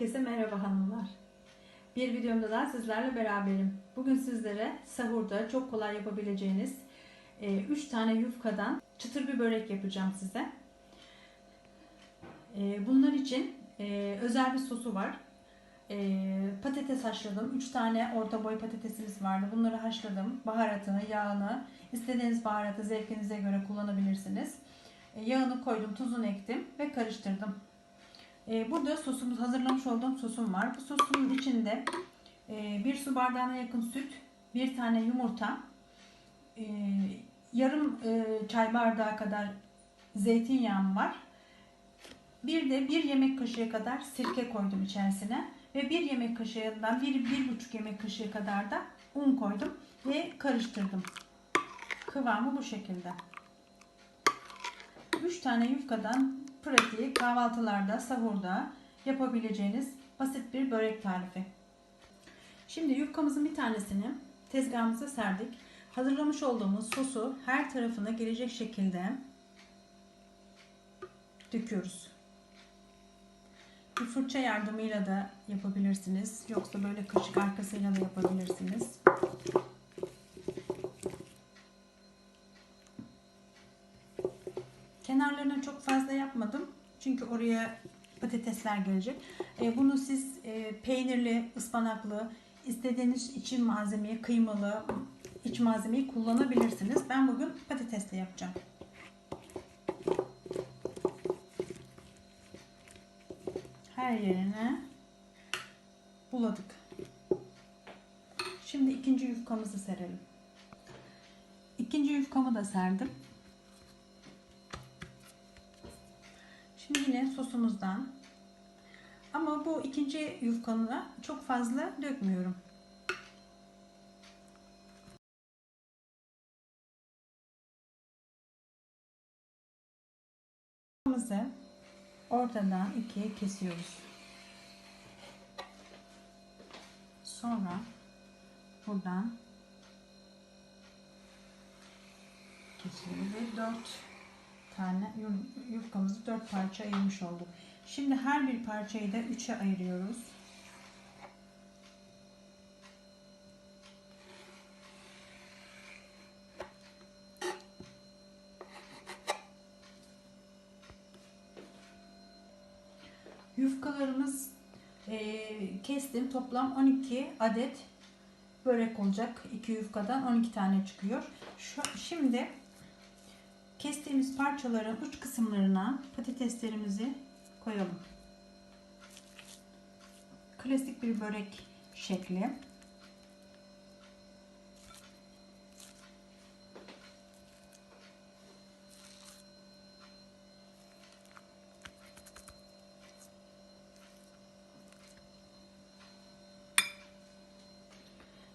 Herkese merhaba hanımlar. Bir videomda daha sizlerle beraberim. Bugün sizlere sahurda çok kolay yapabileceğiniz 3 tane yufkadan çıtır bir börek yapacağım size. E, Bunlar için e, özel bir sosu var. E, Patates haşladım. 3 tane orta boy patatesimiz vardı. Bunları haşladım. Baharatını, yağını, istediğiniz baharatı zevkinize göre kullanabilirsiniz. E, Yağını koydum, tuzunu ektim ve karıştırdım. Ee, Burada sosumuz hazırlamış olduğum sosum var. Bu sosumun içinde e, bir su bardağına yakın süt, bir tane yumurta, e, yarım e, çay bardağı kadar zeytinyağım var. Bir de bir yemek kaşığı kadar sirke koydum içerisine ve bir yemek kaşığından bir, bir buçuk yemek kaşığı kadar da un koydum ve karıştırdım. Kıvamı bu şekilde. 3 tane yufkadan pratik kahvaltılarda, sahurda yapabileceğiniz basit bir börek tarifi. Şimdi yufkamızın bir tanesini tezgahımıza serdik. Hazırlamış olduğumuz sosu her tarafına gelecek şekilde döküyoruz. Bir fırça yardımıyla da yapabilirsiniz. Yoksa böyle kaşık arkasıyla da yapabilirsiniz. Kenarlarına çok fazla yapmadım. Çünkü oraya patatesler gelecek. E, bunu siz e, peynirli, ıspanaklı, istediğiniz için malzemeyi, kıymalı iç malzemeyi kullanabilirsiniz. Ben bugün patatesli yapacağım. Her yerine buladık. Şimdi ikinci yufkamızı serelim. İkinci yufkamı da serdim. Şimdi yine sosumuzdan ama bu ikinci yufkanı çok fazla dökmüyorum. Yufkamızı ortadan ikiye kesiyoruz. Sonra buradan kesiyoruz ve dört tane yufkamızı dört parça ayırmış olduk. Şimdi her bir parçayı da üçe ayırıyoruz. Yufkalarımız e, kestim. Toplam 12 adet börek olacak. 2 yufkadan 12 tane çıkıyor. Şu, şimdi Kestiğimiz parçaların uç kısımlarına patateslerimizi koyalım. Klasik bir börek şekli.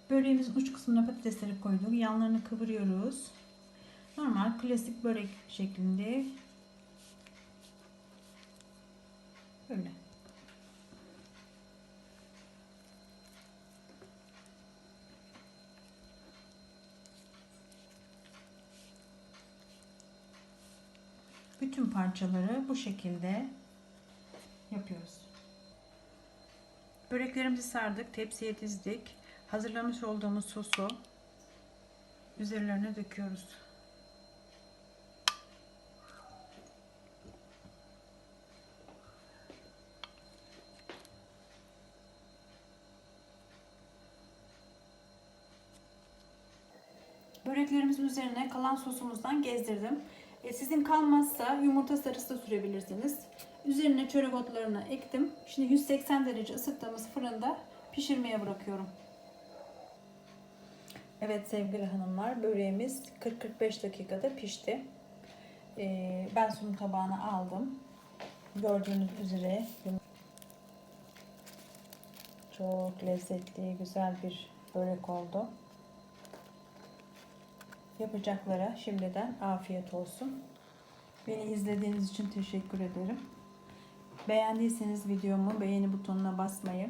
Böreğimizin uç kısmına patatesleri koyduk. Yanlarını kıvırıyoruz. Normal klasik börek şeklinde. Böyle. Bütün parçaları bu şekilde yapıyoruz. Böreklerimizi sardık, tepsiye dizdik. Hazırlamış olduğumuz sosu üzerlerine döküyoruz. Böreklerimizin üzerine kalan sosumuzdan gezdirdim. E, sizin kalmazsa yumurta sarısı da sürebilirsiniz. Üzerine çörek otlarını ektim. Şimdi 180 derece ısıttığımız fırında pişirmeye bırakıyorum. Evet sevgili hanımlar böreğimiz 40-45 dakikada pişti. E, ben sunum tabağına aldım. Gördüğünüz üzere çok lezzetli, güzel bir börek oldu. Yapacaklara şimdiden afiyet olsun. Beni izlediğiniz için teşekkür ederim. Beğendiyseniz videomu beğeni butonuna basmayı,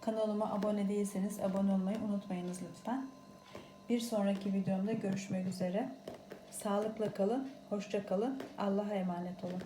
kanalıma abone değilseniz abone olmayı unutmayınız lütfen. Bir sonraki videomda görüşmek üzere. Sağlıkla kalın, hoşça kalın, Allah'a emanet olun.